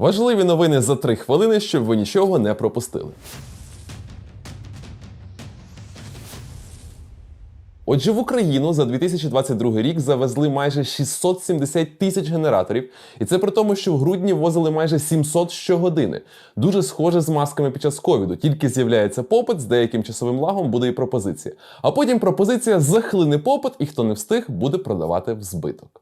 Важливі новини за три хвилини, щоб ви нічого не пропустили. Отже, в Україну за 2022 рік завезли майже 670 тисяч генераторів, і це при тому, що в грудні возили майже 700 щогодини. Дуже схоже з масками під час ковіду. Тільки з'являється попит з деяким часовим лагом буде і пропозиція. А потім пропозиція захлине попит, і хто не встиг, буде продавати в збиток.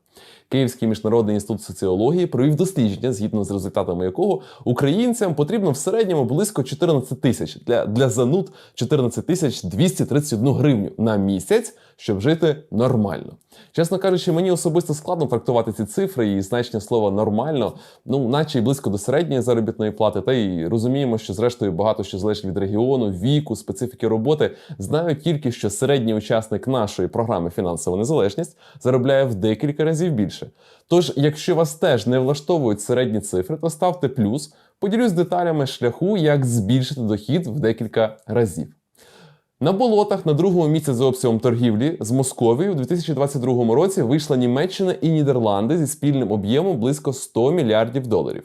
Київський міжнародний інститут соціології провів дослідження, згідно з результатами якого українцям потрібно в середньому близько 14 тисяч для, для зануд 14 тисяч 231 гривню на місяць, щоб жити нормально. Чесно кажучи, мені особисто складно трактувати ці цифри і значення слова нормально, ну наче й близько до середньої заробітної плати. Та й розуміємо, що зрештою багато що залежить від регіону, віку, специфіки роботи. Знаю тільки, що середній учасник нашої програми фінансова незалежність заробляє в декілька разів більше. Тож, якщо вас теж не влаштовують середні цифри, то ставте плюс, поділюсь деталями шляху, як збільшити дохід в декілька разів. На болотах на другому місці за обсягом торгівлі з Московією у 2022 році вийшла Німеччина і Нідерланди зі спільним об'ємом близько 100 мільярдів доларів.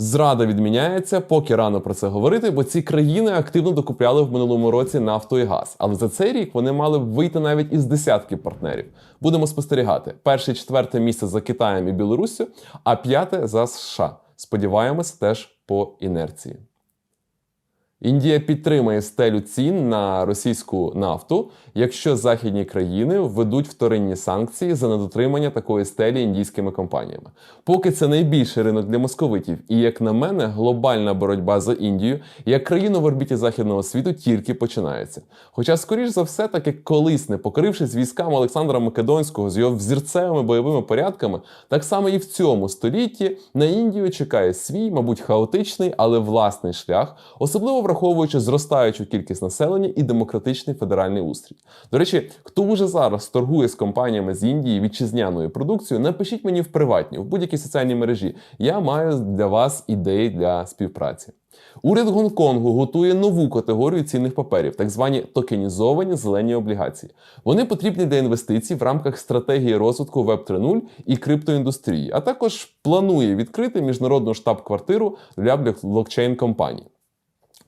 Зрада відміняється, поки рано про це говорити, бо ці країни активно докупляли в минулому році нафту і газ. Але за цей рік вони мали б вийти навіть із десятків партнерів. Будемо спостерігати. Перше і четверте місце за Китаєм і Білоруссю, а п'яте за США. Сподіваємось, теж по інерції. Індія підтримає стелю цін на російську нафту, якщо західні країни введуть вторинні санкції за недотримання такої стелі індійськими компаніями. Поки це найбільший ринок для московитів, і як на мене, глобальна боротьба за Індію як країну в орбіті західного світу тільки починається. Хоча, скоріш за все, так як колись не покорившись військам Олександра Македонського з його взірцевими бойовими порядками, так само і в цьому столітті на Індію чекає свій, мабуть, хаотичний, але власний шлях, особливо враховуючи зростаючу кількість населення і демократичний федеральний устрій. До речі, хто вже зараз торгує з компаніями з Індії вітчизняною продукцією, напишіть мені в приватні, в будь-якій соціальній мережі. Я маю для вас ідеї для співпраці. Уряд Гонконгу готує нову категорію цінних паперів, так звані токенізовані зелені облігації. Вони потрібні для інвестицій в рамках стратегії розвитку Web 3.0 і криптоіндустрії, а також планує відкрити міжнародну штаб-квартиру для блокчейн компаній.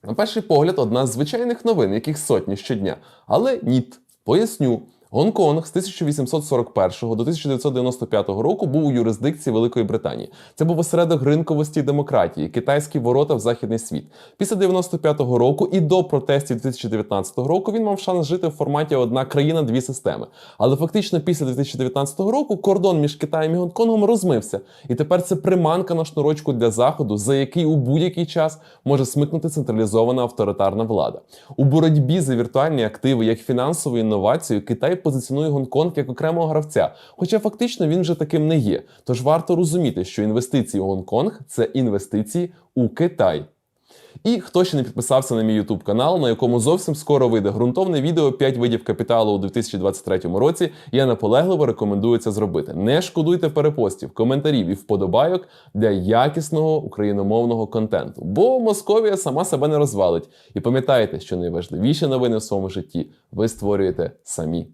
На перший погляд, одна з звичайних новин, яких сотні щодня. Але ніт. Поясню. Гонконг з 1841 до 1995 року був у юрисдикції Великої Британії. Це був осередок ринковості і демократії, китайські ворота в західний світ. Після 95-го року і до протестів 2019 року він мав шанс жити в форматі одна країна, дві системи. Але фактично після 2019 року кордон між Китаєм і Гонконгом розмився, і тепер це приманка на шнурочку для заходу, за який у будь-який час може смикнути централізована авторитарна влада. У боротьбі за віртуальні активи як фінансову інновацію Китай позиціонує Гонконг як окремого гравця, хоча фактично він вже таким не є. Тож варто розуміти, що інвестиції у Гонконг це інвестиції у Китай. І хто ще не підписався на мій YouTube канал, на якому зовсім скоро вийде ґрунтовне відео 5 видів капіталу у 2023 році, я наполегливо рекомендую це зробити. Не шкодуйте перепостів, коментарів і вподобайок для якісного україномовного контенту, бо Московія сама себе не розвалить. І пам'ятайте, що найважливіші новини в своєму житті ви створюєте самі.